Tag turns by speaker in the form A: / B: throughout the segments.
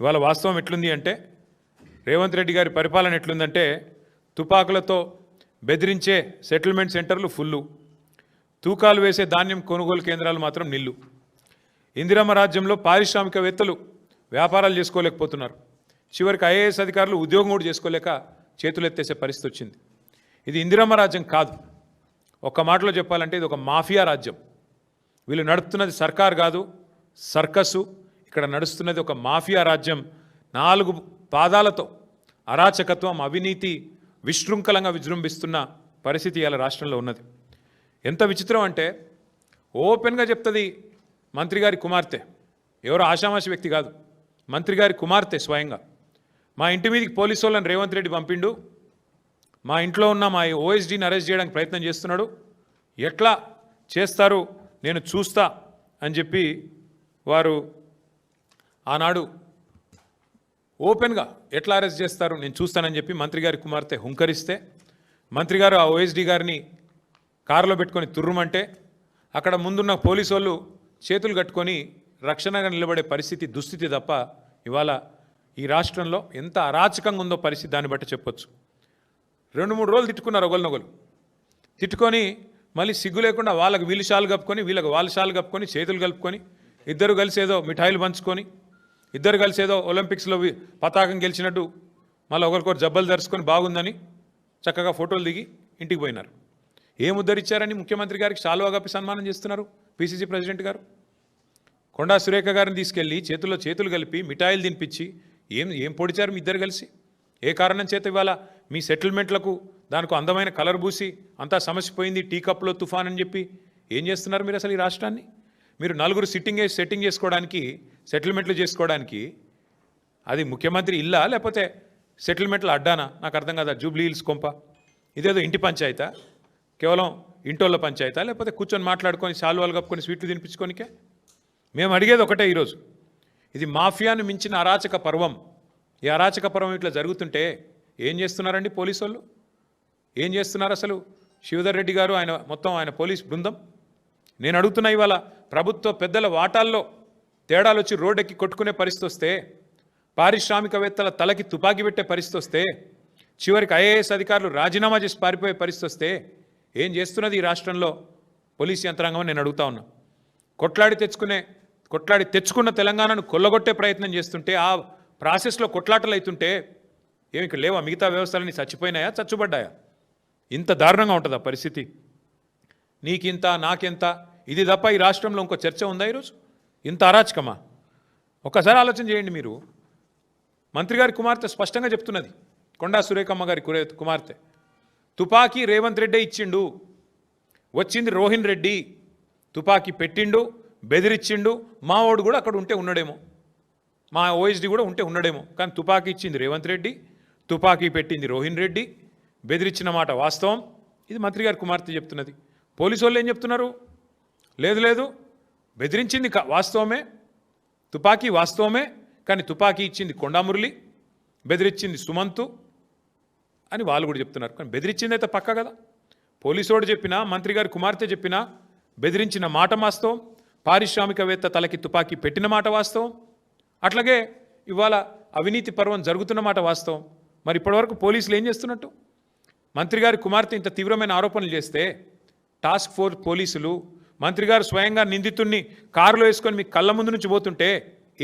A: ఇవాళ వాస్తవం ఎట్లుంది అంటే రేవంత్ రెడ్డి గారి పరిపాలన ఎట్లుందంటే తుపాకులతో బెదిరించే సెటిల్మెంట్ సెంటర్లు ఫుల్లు. తూకాలు వేసే ధాన్యం కొనుగోలు కేంద్రాలు మాత్రం నిల్లు. ఇందిరమ్మ రాజ్యంలో పారిశ్రామికవేత్తలు వ్యాపారాలు చేసుకోలేకపోతున్నారు. చివరికి ఐఏఎస్ అధికారులు ఉద్యోగం కూడా చేసుకోలేక చేతులెత్తేసే పరిస్థితి వచ్చింది. ఇది ఇందిరమ్మ రాజ్యం కాదు. ఒక్క మాటలో చెప్పాలంటే ఇది ఒక మాఫియా రాజ్యం. వీళ్ళు నడుపుతున్నది సర్కార్ కాదు సర్కసు ఇక్కడ నడుస్తున్నది ఒక మాఫియా రాజ్యం. నాలుగు పాదాలతో అరాచకత్వం అవినీతి విశృంఖలంగా విజృంభిస్తున్న పరిస్థితి ఇలా రాష్ట్రంలో ఉన్నది. ఎంత విచిత్రం అంటే ఓపెన్గా చెప్తుంది మంత్రి గారి కుమార్తె. ఎవరో ఆషామాషి వ్యక్తి కాదు. మంత్రి గారి కుమార్తె స్వయంగా. మా ఇంటి మీదకి పోలీసు వాళ్ళని రేవంత్ రెడ్డి పంపిండు. మా ఇంట్లో ఉన్న మా ఓఎస్డీని అరెస్ట్ చేయడానికి ప్రయత్నం చేస్తున్నాడు. ఎట్లా చేస్తారు నేను చూస్తా అని చెప్పి వారు ఆనాడు ఓపెన్గా ఎట్లా అరెస్ట్ చేస్తారు? నేను చూస్తానని చెప్పి మంత్రి గారి కుమార్తె హుంకరిస్తే మంత్రి గారు ఆ ఓఎస్డీ గారిని కారులో పెట్టుకొని తుర్రుమంటే అక్కడ ముందున్న పోలీసు వాళ్ళు చేతులు కట్టుకొని రక్షణగా నిలబడే పరిస్థితి దుస్థితి తప్ప ఇవాళ ఈ రాష్ట్రంలో ఎంత అరాచకంగా ఉందో పరిస్థితి దాన్ని బట్టి చెప్పొచ్చు. రెండు మూడు రోజులు తిట్టుకున్నారు ఒకరినొకరు తిట్టుకొని మళ్ళీ సిగ్గు లేకుండా వాళ్ళకి వీళ్ళు షాలు కప్పుకొని వీళ్ళకి వాళ్ళ షాలు కప్పుకొని చేతులు కలుపుకొని ఇద్దరు కలిసి ఏదో మిఠాయిలు పంచుకొని ఇద్దరు కలిసి ఏదో ఒలింపిక్స్లో పతాకం గెలిచినట్టు మళ్ళీ ఒకరికొకరు జబ్బలు ధరుచుకొని బాగుందని చక్కగా ఫోటోలు దిగి ఇంటికి పోయినారు. ఏం ఉద్ధరించారని ముఖ్యమంత్రి గారికి శాలువా కప్పి సన్మానం చేస్తున్నారు పిసిసి ప్రెసిడెంట్ గారు. కొండా సురేఖ గారిని తీసుకెళ్ళి చేతుల్లో చేతులు కలిపి మిఠాయిలు తినిపించి ఏం ఏం పొడిచారు మీ ఇద్దరు కలిసి? ఏ కారణం చేత ఇవాళ మీ సెటిల్మెంట్లకు దానికి అందమైన కలర్ పూసి అంతా సమస్య పోయింది టీ కప్లో తుఫాన్ అని చెప్పి ఏం చేస్తున్నారు మీరు అసలు ఈ రాష్ట్రాన్ని? మీరు నలుగురు సిట్టింగ్ వేసి సెట్టింగ్ చేసుకోవడానికి సెటిల్మెంట్లు చేసుకోవడానికి అది ముఖ్యమంత్రి ఇల్లా లేకపోతే సెటిల్మెంట్లు అడ్డానా? నాకు అర్థం కాదా జూబ్లీ హిల్స్ కొంప. ఇదేదో ఇంటి పంచాయతా? కేవలం ఇంటోళ్ళ పంచాయతా? లేకపోతే కూర్చొని మాట్లాడుకొని శాలువాలు కప్పుకొని స్వీట్లు తినిపించుకోనికే? మేము అడిగేది ఒకటే ఈరోజు. ఇది మాఫియాను మించిన అరాచక పర్వం. ఈ అరాచక పర్వం ఇట్లా జరుగుతుంటే ఏం చేస్తున్నారండి పోలీసు వాళ్ళు ఏం చేస్తున్నారు అసలు? శివధర్ రెడ్డి గారు ఆయన మొత్తం ఆయన పోలీస్ బృందం? నేను అడుగుతున్నా ఇవాళ ప్రభుత్వ పెద్దల వాటాల్లో తేడాలు వచ్చి రోడ్డెక్కి కొట్టుకునే పరిస్థితి వస్తే పారిశ్రామికవేత్తల తలకి తుపాకీ పెట్టే పరిస్థితి వస్తే చివరికి ఐఏఎస్ అధికారులు రాజీనామా చేసి పారిపోయే పరిస్థితి వస్తే ఏం చేస్తున్నది ఈ రాష్ట్రంలో? పోలీస్ యంత్రాంగం నేను అడుగుతా ఉన్నా. కొట్లాడి తెచ్చుకునే కొట్లాడి తెచ్చుకున్న తెలంగాణను కొల్లగొట్టే ప్రయత్నం చేస్తుంటే ఆ ప్రాసెస్లో కొట్లాటలు అవుతుంటే ఏమి ఇక్కడ లేవా? మిగతా వ్యవస్థలన్నీ చచ్చిపోయినాయా? చచ్చుబడ్డాయా? ఇంత దారుణంగా ఉంటుందా పరిస్థితి? నీకింత నాకెంత? ఇది తప్ప ఈ రాష్ట్రంలో ఇంకో చర్చ ఉందా ఈరోజు? ఇంత అరాచకమా? ఒక్కసారి ఆలోచన చేయండి మీరు. మంత్రి గారి కుమార్తె స్పష్టంగా చెప్తున్నది. కొండా సురేఖమ్మ గారి కురే- కుమార్తె. తుపాకీ రేవంత్ రెడ్డే ఇచ్చిండు. వచ్చింది రోహిన్ రెడ్డి. తుపాకీ పెట్టిండు బెదిరిచ్చిండు. మావోడు కూడా అక్కడ ఉంటే ఉన్నాడేమో. మా ఓఎస్డి కూడా ఉంటే ఉన్నాడేమో. కానీ తుపాకీ ఇచ్చింది రేవంత్ రెడ్డి. తుపాకీ పెట్టింది రోహిన్ రెడ్డి. బెదిరించిన మాట వాస్తవం. ఇది మంత్రి గారి కుమార్తె చెప్తున్నది. పోలీసు వాళ్ళు ఏం చెప్తున్నారు? లేదు లేదు. బెదిరించింది వాస్తవమే? తుపాకీ వాస్తవమే? కానీ తుపాకీ ఇచ్చింది కొండామురళి బెదిరించింది సుమంతు అని వాళ్ళు కూడా చెప్తున్నారు. కానీ బెదిరించింది అయితే పక్క కదా? పోలీసోడు చెప్పినా మంత్రి గారి కుమార్తె చెప్పినా బెదిరించిన మాట వాస్తవం పారిశ్రామికవేత్త తలకి తుపాకీ పెట్టిన మాట వాస్తవం. అట్లాగే ఇవాళ అవినీతి పర్వం జరుగుతున్న మాట వాస్తవం. మరి ఇప్పటివరకు పోలీసులు ఏం చేస్తున్నట్టు? మంత్రి గారి కుమార్తె ఇంత తీవ్రమైన ఆరోపణలు చేస్తే టాస్క్ ఫోర్స్ పోలీసులు మంత్రి గారు స్వయంగా నిందితుడిని కారులో వేసుకొని మీ కళ్ళ ముందు నుంచి పోతుంటే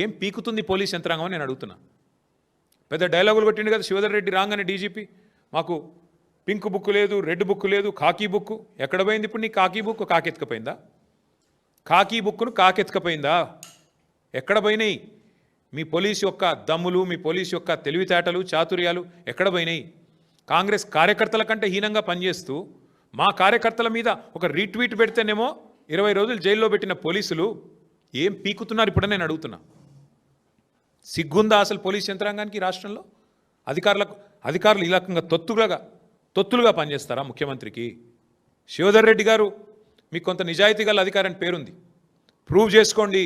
A: ఏం పీకుతుంది పోలీస్ యంత్రాంగం అని నేను అడుగుతున్నా. పెద్ద డైలాగులు కొట్టిండు కదా శివధర్ రెడ్డి రాగానే డీజీపీ. మాకు పింక్ బుక్ లేదు రెడ్ బుక్ లేదు కాకీ బుక్. ఎక్కడ పోయింది ఇప్పుడు నీ కాకీ బుక్? కాకెత్తుకపోయిందా? కాకీ బుక్ను కాకెత్తుకపోయిందా? ఎక్కడ పోయినాయి? మీ పోలీస్ యొక్క దమ్ములు మీ పోలీస్ యొక్క తెలివితేటలు చాతుర్యాలు ఎక్కడ పోయినాయి? కాంగ్రెస్ కార్యకర్తల కంటే హీనంగా పనిచేస్తూ మా కార్యకర్తల మీద ఒక రీట్వీట్ పెడితేనేమో ఇరవై రోజులు జైల్లో పెట్టిన పోలీసులు ఏం పీకుతున్నారు ఇప్పుడు నేను అడుగుతున్నా. సిగ్గుందా అసలు పోలీస్ యంత్రాంగానికి రాష్ట్రంలో? అధికారులకు అధికారులు ఈ రకంగా తొత్తులుగా తొత్తులుగా పనిచేస్తారా ముఖ్యమంత్రికి? శివధర్ రెడ్డి గారు మీకు కొంత నిజాయితీ గల అధికారాన్ని పేరుంది. ప్రూవ్ చేసుకోండి.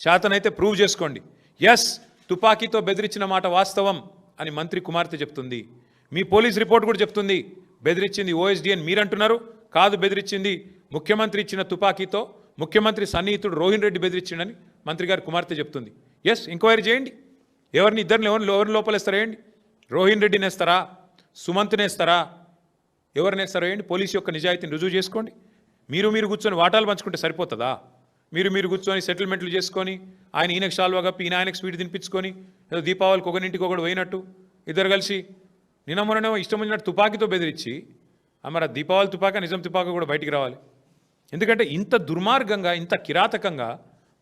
A: చేతనైతే ప్రూవ్ చేసుకోండి. ఎస్ తుపాకీతో బెదిరించిన మాట వాస్తవం అని మంత్రి కుమార్తె చెప్తుంది. మీ పోలీస్ రిపోర్ట్ కూడా చెప్తుంది. బెదిరించింది ఓఎస్డి అని మీరంటున్నారు. కాదు బెదిరించింది ముఖ్యమంత్రి ఇచ్చిన తుపాకీతో ముఖ్యమంత్రి సన్నిహితుడు రోహిన్ రెడ్డి బెదిరించిండని మంత్రి గారి కుమార్తె చెప్తుంది. ఎస్ ఎంక్వైరీ చేయండి. ఎవరిని ఇద్దరిని ఎవరిని ఎవరిని లోపలేస్తారా ఏంటి? రోహిన్ రెడ్డిని వేస్తారా సుమంత్ని వేస్తారా ఎవరిని వేస్తారో ఏంటి? పోలీసు యొక్క నిజాయితీని రుజువు చేసుకోండి. మీరు మీరు కూర్చొని వాటాలు పంచుకుంటే సరిపోతుందా? మీరు మీరు కూర్చొని సెటిల్మెంట్లు చేసుకొని ఆయన ఈయనకు షాల్వా కప్పి ఈయన ఆయనకు స్వీట్ తినిపించుకొని ఏదో దీపావళికి ఒకరింటికి ఒకడు పోయినట్టు ఇద్దరు కలిసి నిన్న మొన్న ఇష్టం వచ్చినట్టు తుపాకీతో బెదిరించి మరి దీపావళి తుపాక నిజం తుపాక కూడా బయటికి రావాలి. ఎందుకంటే ఇంత దుర్మార్గంగా ఇంత కిరాతకంగా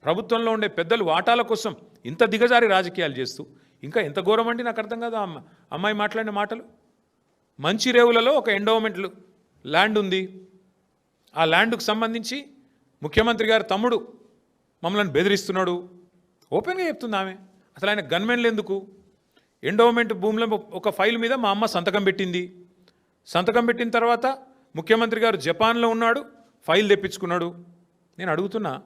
A: ప్రభుత్వంలో ఉండే పెద్దలు వాటాల కోసం ఇంత దిగజారి రాజకీయాలు చేస్తూ ఇంకా ఎంత ఘోరం అండి నాకు అర్థం కాదు అమ్మ అమ్మాయి మాట్లాడిన మాటలు? మంచి రేవులలో ఒక ఎండోమెంట్ ల్యాండ్ ఉంది. ఆ ల్యాండ్కు సంబంధించి ముఖ్యమంత్రి గారు తమ్ముడు మమ్మల్ని బెదిరిస్తున్నాడు. ఓపెన్గా చెప్తుంది ఆమె. అసలు ఆయన గన్మెన్లు ఎందుకు? ఎండోమెంట్ భూముల ఒక ఫైల్ మీద మా అమ్మ సంతకం పెట్టింది. సంతకం పెట్టిన తర్వాత ముఖ్యమంత్రి గారు జపాన్లో ఉన్నాడు. ఫైల్ తెప్పించుకున్నాడు. నేను అడుగుతున్నా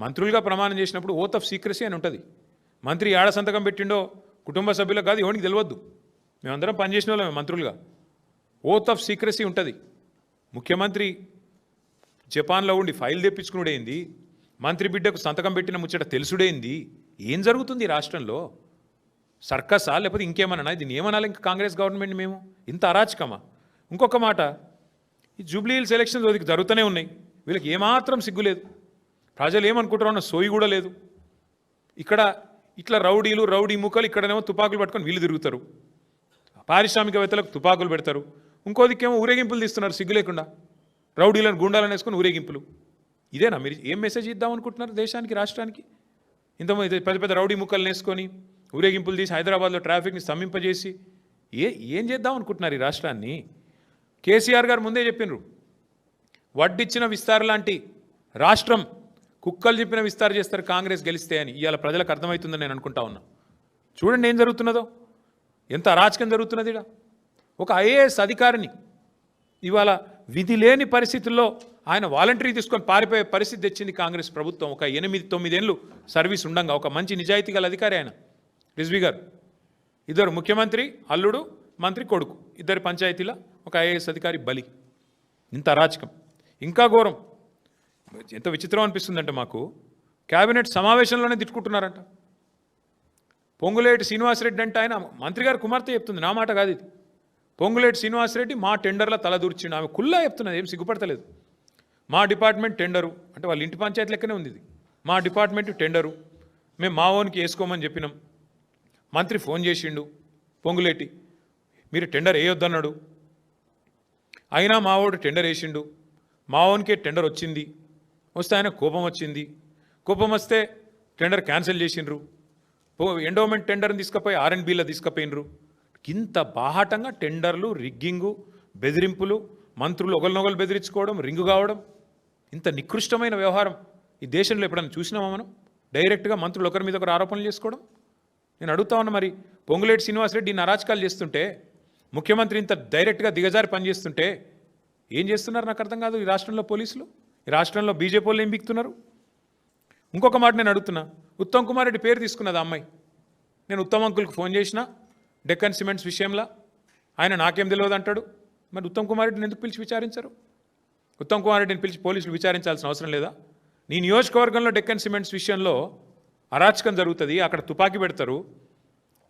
A: మంత్రులుగా ప్రమాణం చేసినప్పుడు ఓత్ ఆఫ్ సీక్రసీ అని ఉంటుంది. మంత్రి ఏడ సంతకం పెట్టిండో కుటుంబ సభ్యులకు కాదు ఎవరికి తెలియద్దు. మేమందరం పనిచేసిన వాళ్ళమే మంత్రులుగా. ఓత్ ఆఫ్ సీక్రసీ ఉంటుంది. ముఖ్యమంత్రి జపాన్లో ఉండి ఫైల్ తెప్పించుకునుడేంది? మంత్రి బిడ్డకు సంతకం పెట్టిన ముచ్చట తెలుసుడేంది? ఏం జరుగుతుంది రాష్ట్రంలో? సర్కసా? లేకపోతే ఇంకేమన్నా? దీన్ని ఏమనాలి ఇంకా కాంగ్రెస్ గవర్నమెంట్ మేము? ఇంత అరాచకమా? ఇంకొక మాట ఈ జూబ్లీ హిల్స్ ఎలక్షన్స్ జరుగుతూనే ఉన్నాయి. వీళ్ళకి ఏమాత్రం సిగ్గులేదు ప్రజలు ఏమనుకుంటారో అన్న సోయి కూడా లేదు. ఇక్కడ ఇట్లా రౌడీలు రౌడీ ముక్కలు ఇక్కడనేమో తుపాకులు పట్టుకొని వీళ్ళు తిరుగుతారు. పారిశ్రామికవేత్తలకు తుపాకులు పెడతారు. ఇంకో దిక్కేమో ఊరేగింపులు తీస్తున్నారు సిగ్గు లేకుండా. రౌడీలను గుండాలను వేసుకొని ఊరేగింపులు. ఇదేనా మీరు ఏం మెసేజ్ ఇద్దాం అనుకుంటున్నారు దేశానికి రాష్ట్రానికి? ఇంత పెద్ద పెద్ద రౌడీ ముక్కలు వేసుకొని ఊరేగింపులు తీసి హైదరాబాద్లో ట్రాఫిక్ని స్తంభింపజేసి ఏ ఏం చేద్దాం అనుకుంటున్నారు ఈ రాష్ట్రాన్ని? కేసీఆర్ గారు ముందే చెప్పినారు. వడ్డిచ్చిన విస్తార లాంటి రాష్ట్రం కుక్కలు చెప్పిన విస్తార చేస్తారు కాంగ్రెస్ గెలిస్తే అని ఇవాళ ప్రజలకు అర్థమవుతుందని నేను అనుకుంటా ఉన్నా. చూడండి ఏం జరుగుతున్నదో. ఎంత అరాచకం జరుగుతున్నది ఈడ. ఒక ఐఏఎస్ అధికారిని ఇవాళ విధి లేని పరిస్థితుల్లో ఆయన వాలంటరీ తీసుకొని పారిపోయే పరిస్థితి తెచ్చింది కాంగ్రెస్ ప్రభుత్వం. ఒక ఎనిమిది తొమ్మిదేళ్ళు సర్వీస్ ఉండంగా ఒక మంచి నిజాయితీ గల అధికారి ఆయన. రిజ్వీ గారు. ఇద్దరు ముఖ్యమంత్రి అల్లుడు మంత్రి కొడుకు ఇద్దరి పంచాయతీల ఒక ఐఏఎస్ అధికారి బలి. ఇంత అరాచకం ఇంకా ఘోరం. ఎంత విచిత్రం అనిపిస్తుందంటే మాకు కేబినెట్ సమావేశంలోనే తిట్టుకుంటున్నారంట. పొంగులేటి శ్రీనివాసరెడ్డి అంటే ఆయన మంత్రి గారు కుమార్తె చెప్తుంది నా మాట కాదు ఇది. పొంగులేటి శ్రీనివాసరెడ్డి మా టెండర్లో తలదూర్చిండు ఆమె కుల్లా చెప్తున్నది ఏం సిగ్గుపడతలేదు. మా డిపార్ట్మెంట్ టెండరు అంటే వాళ్ళ ఇంటి పంచాయతీ లెక్కనే ఉంది ఇది. మా డిపార్ట్మెంట్ టెండరు మేము మా ఓన్కి వేసుకోమని చెప్పినాం. మంత్రి ఫోన్ చేసిండు పొంగులేటి మీరు టెండర్ వేయొద్దన్నాడు. అయినా మావోడు టెండర్ వేసిండు. మావోనికే టెండర్ వచ్చింది. వస్తే ఆయన కోపం వచ్చింది. కోపం వస్తే టెండర్ క్యాన్సిల్ చేసిండ్రు. పో ఎండోమెంట్ టెండర్ని తీసుకుపోయి ఆర్ఎన్బిలో తీసుకుపోయినరు ఇంత బాహాటంగా టెండర్లు రిగ్గింగు బెదిరింపులు మంత్రులు ఒకరినొకరు బెదిరించుకోవడం రింగు కావడం ఇంత నికృష్టమైన వ్యవహారం ఈ దేశంలో ఎప్పుడైనా చూసినామా మనం? డైరెక్ట్గా మంత్రులు ఒకరి మీద ఒకరు ఆరోపణలు చేసుకోవడం? నేను అడుగుతా ఉన్నా మరి పొంగులేటి శ్రీనివాసరెడ్డి ఇన్ని చేస్తుంటే ముఖ్యమంత్రి ఇంత డైరెక్ట్గా దిగజారి పనిచేస్తుంటే ఏం చేస్తున్నారు? నాకు అర్థం కాదు ఈ రాష్ట్రంలో పోలీసులు. ఈ రాష్ట్రంలో బీజేపీ వాళ్ళు ఏం బిక్తున్నారు? ఇంకొక మాట నేను అడుగుతున్నా. ఉత్తమ్ కుమార్ రెడ్డి పేరు తీసుకున్నది అమ్మాయి. నేను ఉత్తమ్ అంకుల్కి ఫోన్ చేసిన డెక్కన్ సిమెంట్స్ విషయంలో. ఆయన నాకేం తెలియదు అంటాడు. మరి ఉత్తమ్ కుమార్ రెడ్డిని ఎందుకు పిలిచి విచారించరు? ఉత్తమ్ కుమార్ రెడ్డిని పిలిచి పోలీసులు విచారించాల్సిన అవసరం లేదా? నీ నియోజకవర్గంలో డెక్కన్ సిమెంట్స్ విషయంలో అరాచకం జరుగుతుంది అక్కడ తుపాకీ పెడతారు.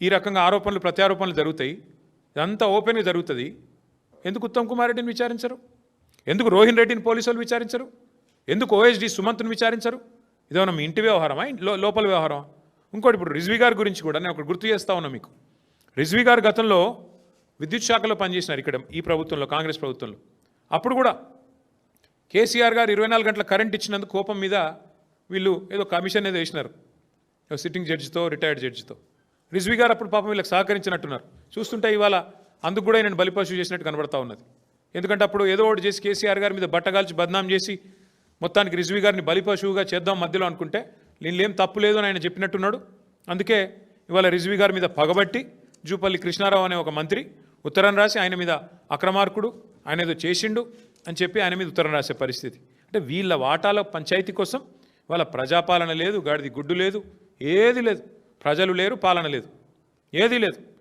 A: ఈ రకంగా ఆరోపణలు ప్రత్యారోపణలు జరుగుతాయి. ఇదంతా ఓపెన్గా జరుగుతుంది. ఎందుకు ఉత్తమ్ కుమార్ రెడ్డిని విచారించరు? ఎందుకు రోహిన్ రెడ్డిని పోలీసులు విచారించరు? ఎందుకు ఓఎస్డి సుమంత్ని విచారించరు? ఇదేమన్నా మీ ఇంటి వ్యవహారమా? లో- లోపల వ్యవహారమా? ఇంకోటి ఇప్పుడు రిజ్వీ గారి గురించి కూడా నేను ఒకటి గుర్తు చేస్తా ఉన్నా మీకు. రిజ్వీ గారు గతంలో విద్యుత్ శాఖలో పనిచేసినారు ఇక్కడ ఈ ప్రభుత్వంలో కాంగ్రెస్ ప్రభుత్వంలో. అప్పుడు కూడా కేసీఆర్ గారు ఇరవై నాలుగు గంటల కరెంట్ ఇచ్చినందుకు కోపం మీద వీళ్ళు ఏదో కమిషన్ ఏదో వేసినారు. సిట్టింగ్ జడ్జితో రిటైర్డ్ జడ్జితో. రిజ్వీ గారు అప్పుడు పాపం వీళ్ళకి సహకరించినట్టున్నారు. చూస్తుంటే ఇవాళ అందుకు కూడా నేను బలిపశు చేసినట్టు కనబడతా ఉన్నది. ఎందుకంటే అప్పుడు ఏదో ఒకటి చేసి కేసీఆర్ గారి మీద బట్టగాల్చి బద్నాం చేసి మొత్తానికి రిజ్వీ గారిని బలిపశువుగా చేద్దాం మధ్యలో అనుకుంటే దీనిలో ఏం తప్పు లేదు అని ఆయన చెప్పినట్టున్నాడు. అందుకే ఇవాళ రిజ్వీ గారి మీద పగబట్టి జూపల్లి కృష్ణారావు అనే ఒక మంత్రి ఉత్తరం రాసి ఆయన మీద అక్రమార్కుడు ఆయన ఏదో చేసిండు అని చెప్పి ఆయన మీద ఉత్తరం రాసే పరిస్థితి. అంటే వీళ్ళ వాటాల పంచాయతీ కోసం వాళ్ళ ప్రజాపాలన లేదు గాడిది గుడ్డు లేదు ఏది లేదు. ప్రజలు లేరు పాలన లేదు. ఏదీ లేదు.